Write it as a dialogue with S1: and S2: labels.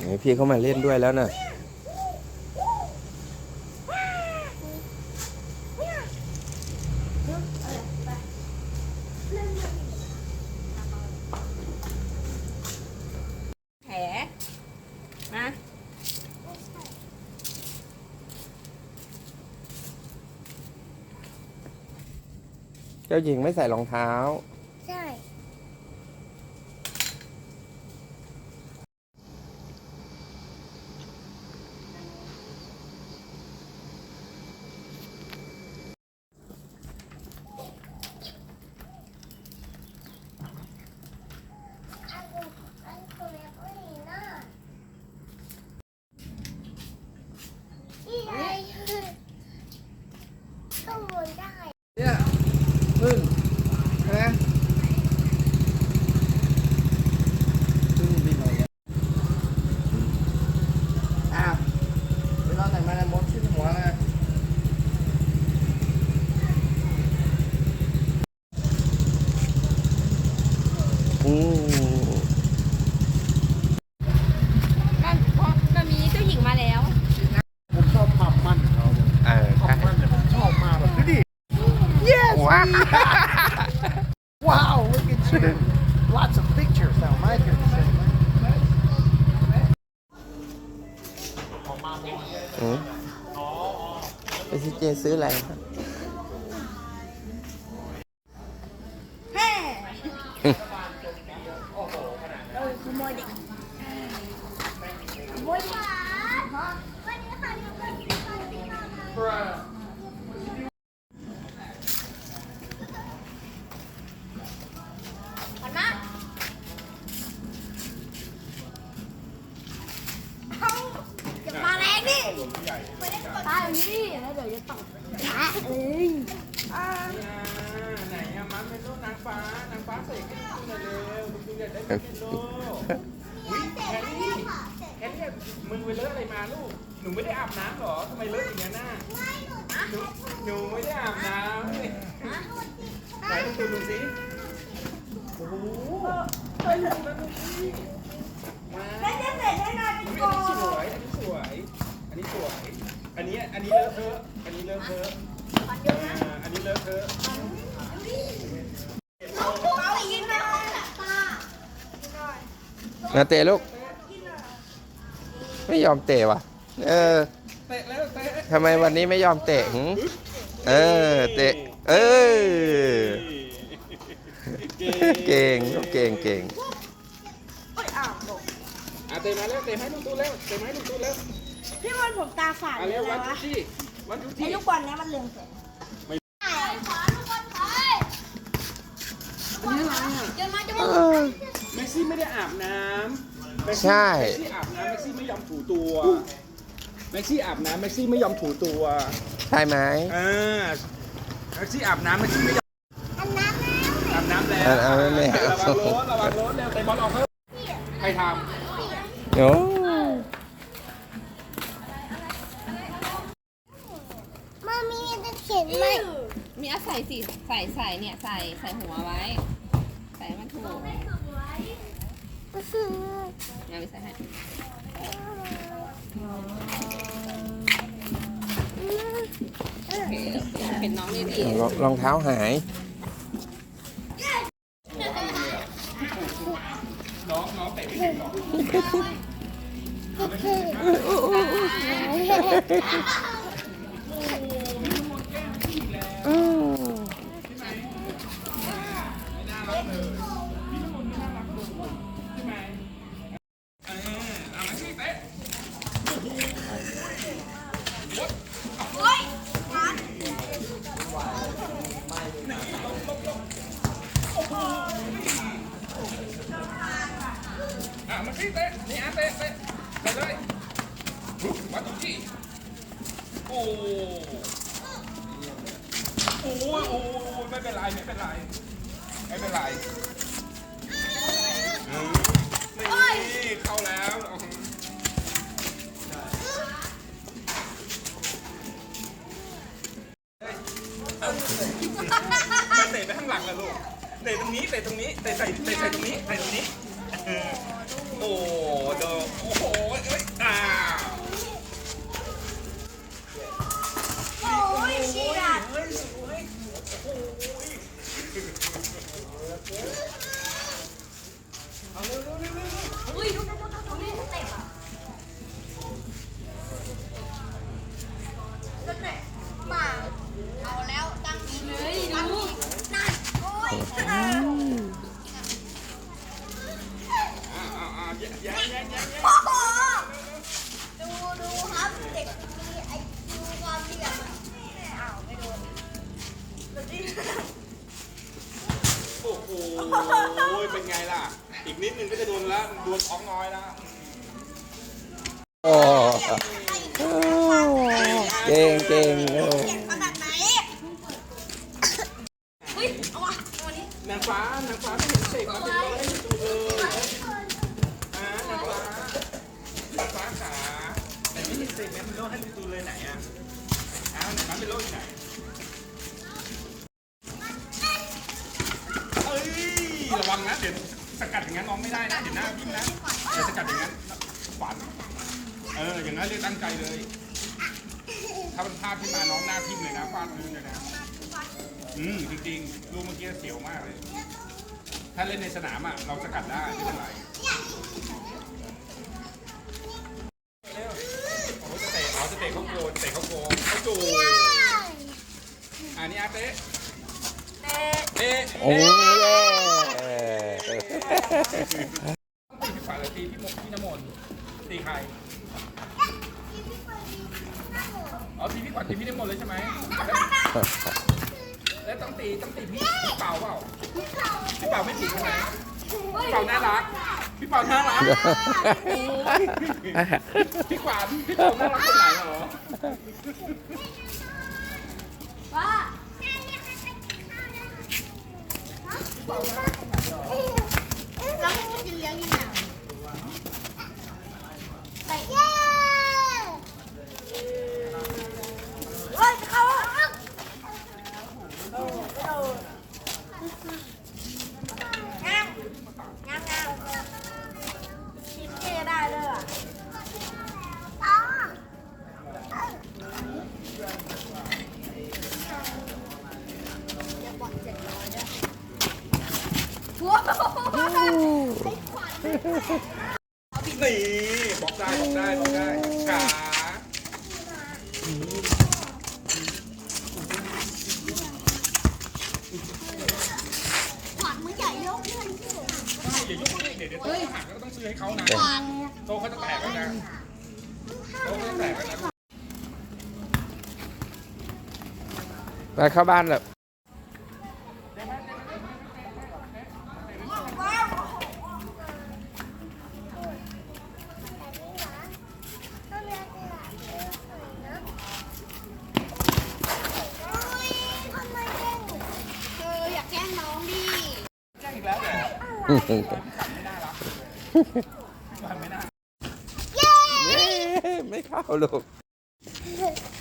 S1: ไหนพี่เขามาเล่นด้วยแล้วน่ะ
S2: แผลนะ
S1: เจ้าหญิงไม่ใส่รองเท้า
S3: ใช่ นี่ไงข้างบนได้
S4: เนี่ยพึ่งใช่ไหมพึ่งบินอะไรเนี่ยอ้าวเวลาไหนมาเนี่ยมดขึ้นหัวเลย
S1: อืม
S2: มันพอมันมีเจ้าหญิงมาแล้ว
S4: ผมชอบความมั่นของเขา
S1: เออ
S4: ควา
S1: ใช่
S4: มมั่นเนี่ยผมชอบมากแบบดูดิ yes
S1: ว้าว
S4: wow look at you lots of pictures now my goodness ออกมาหมด
S1: อืมไป ซีเจซื้ออะไรครับ
S2: แฮ่
S3: เออขโมยเด็กขโมยเด็กวันนี้ค่ะยังไม่ได้ตอนที่นอนนะขอนมาเอาอย่ามาแรงดิตายอย่างนี้แล้วเดี๋ยวจะตกนะ เอ้ย
S5: ไหนอะมัมเป็นลูกนางฟ้านางฟ้าเสกให้ดูหน่อยเร็วดูอยากได้เป็นลูกอุ้ยแคลรี่แคลรี่มึงไปเลอะอะไรมาลูกหนูไม่ได้อาบน้ำหรอทำไมเลอะอย่างนั้นน่ะหนูหนูไม่ได้อาบน้ำเลยไหนดูดูดูสิโอ้โหไปดูนะดูสิมา
S3: ไม่ได้เสร็จแน่นอนเป็นก
S5: อันนี้สวยอันนี้สวยอันนี้สวยอันนี้อันนี้เลอะเทอะอันนี้เลอะเทอะ นนี้เลอะเทอะ
S3: เอาอีกนะตา
S1: มาเตะลูก ไม่ยอมเตะว่ะ เออ
S5: เตะแล้วเตะ
S1: ทำไมวันนี้ไม่ยอมเตะหึเออ เตะ เออ เก่งลูกเก่งเก่ง
S5: อะเตะมาแล้วเตะให้ลูกตู้แล้วเตะให้ลูกตู้แล้ว
S3: พี่บอลผมตาฝาด
S5: อะ
S3: เล
S5: เร็
S3: ยว
S5: วัน
S3: วะ
S5: ทุกที่วันทุก
S3: ไอ้
S5: ที่
S3: ลูกบอลเนี้ยมันเรืองแสง
S5: ไม่
S3: ขอลูกบอลถอย
S5: อันนี้อะไรอะ
S3: เดินมาจะ
S1: เอ
S3: มา
S1: อ
S5: เมสซี่ไม่ได้อาบน้ำเมส ซี่
S1: ใช่
S5: เมสซี่อาบน้ำเมสซี่ไม่ยอมถูตัว เมสซี่อาบน้ำเมสซี่ไม่ยอมถูตัว
S1: ใช่ไหม
S5: อ่าเมสซี่อาบน้ำเมสซี่ไม่ยอม
S3: อันนั้นแล้ว
S5: อาบน้ำแล้ว
S1: อาบน้ำแล้ว
S5: ระวังรถระวังรถเร็วเตะบอลออกเพิ่มใครท
S1: โอ้
S3: มามีจะเขียนไหม
S2: มีอาใส่สิใส่ใส่เนี่ยใส่ใส่หัวไว้ ใส่ให้มันถูก
S3: ก็ คือ
S2: งานไปใส่ให้โอเคเห็นน้องดีดี
S1: รองรองเท้าหายำ
S5: น้องน้องเตะไม่ถึงหรอก โอ้ยโอ้ยไม่เป็นไรไม่เป็นไรไม่เป็นไรอืมนี่เข้าแล้วมาเตะไปข้างหลังอะลูก เตะตรงนี้เตะตรงนี้เตะใส่เตะใส่ตรงนี้เตะตรงนี้ โอ้โดโอ้โห
S3: อุ้ย Thank you. เป็นไง
S5: ล่ะ อีกนิดนึงก็จะโดนแล้วโดนท้องน้อยแล้ว
S1: โอ้เก่งเก่งเออ
S3: เก่งขนาดไหนเฮ้ยเอาวะเอาวันา
S5: งฟ้านางฟ้าไม่เห็นเสกมาเป็นร้อยให้ดูเลยอ่านางฟ้านางฟ้าขาแต่ไม่เห็นเสกแมนโลให้ดูเลยไหนอะ หน้าวิ่งนะเดี๋ยวสกัดอย่างนั้นขวัญเออ อย่างนั้นเรียกตั้งใจเลย ถ้ามันพลาดขึ้นมาน้องหน้าทิ่มเลยนะฟาดพื้นเลยนะ อืมจริงๆลูกเมื่อกี้เสียวมากเลย ถ้าเล่นในสนามอะ เราสกัดได้ไม่เป็นไรเร็วโอ้ยจะเตะอ๋อจะเตะเขาโกนเตะเขาโกงเขาจูอันนี้อาเตะเตะ
S1: โอ้เย้
S5: อ๋อตีพี่ขวัญตีพี่น้ำมนต์เลยใช่ไหมแล้วต้องตีต้องตีพี่พี่เป่าเปล่าพี่เป่าไม่ตีใช่ไหมพี่เป่าน่ารักพี่เป่าน่ารักพี่ขวัญพี่เป่าน่ารักตรงไหนเหรอ
S3: ว่าแล้วมึงจะเลี้ยงยังไงไปเย้เฮ้ยจะเข้าอะงามงามงามคิดเท่ได้เลยอะอ๋อ อย่าบอกเจ็ดร้อยด้วยว้าว
S5: นี่บอกได้บอกได้บอกได้ขา
S3: ขวัญมึงใหญ่ยกเงิน
S5: อย่ายุ่งเดี๋ยวเดี๋ยวโต๊ะหักแล้วก็ต้องซื้อให้เขานะโต๊ะเขาจะแตกแล้วนะโต๊ะเขาจะแตกแล้วนะ
S1: ไปเข้าบ้านแล้ว
S3: เอออยากแกล้งน้องดิ
S5: แจ้งอีกแล้วเหรอ ไม่น่ารักมันไม่น่า
S3: เย้
S1: เย้ไม่เข้าลูก
S3: เ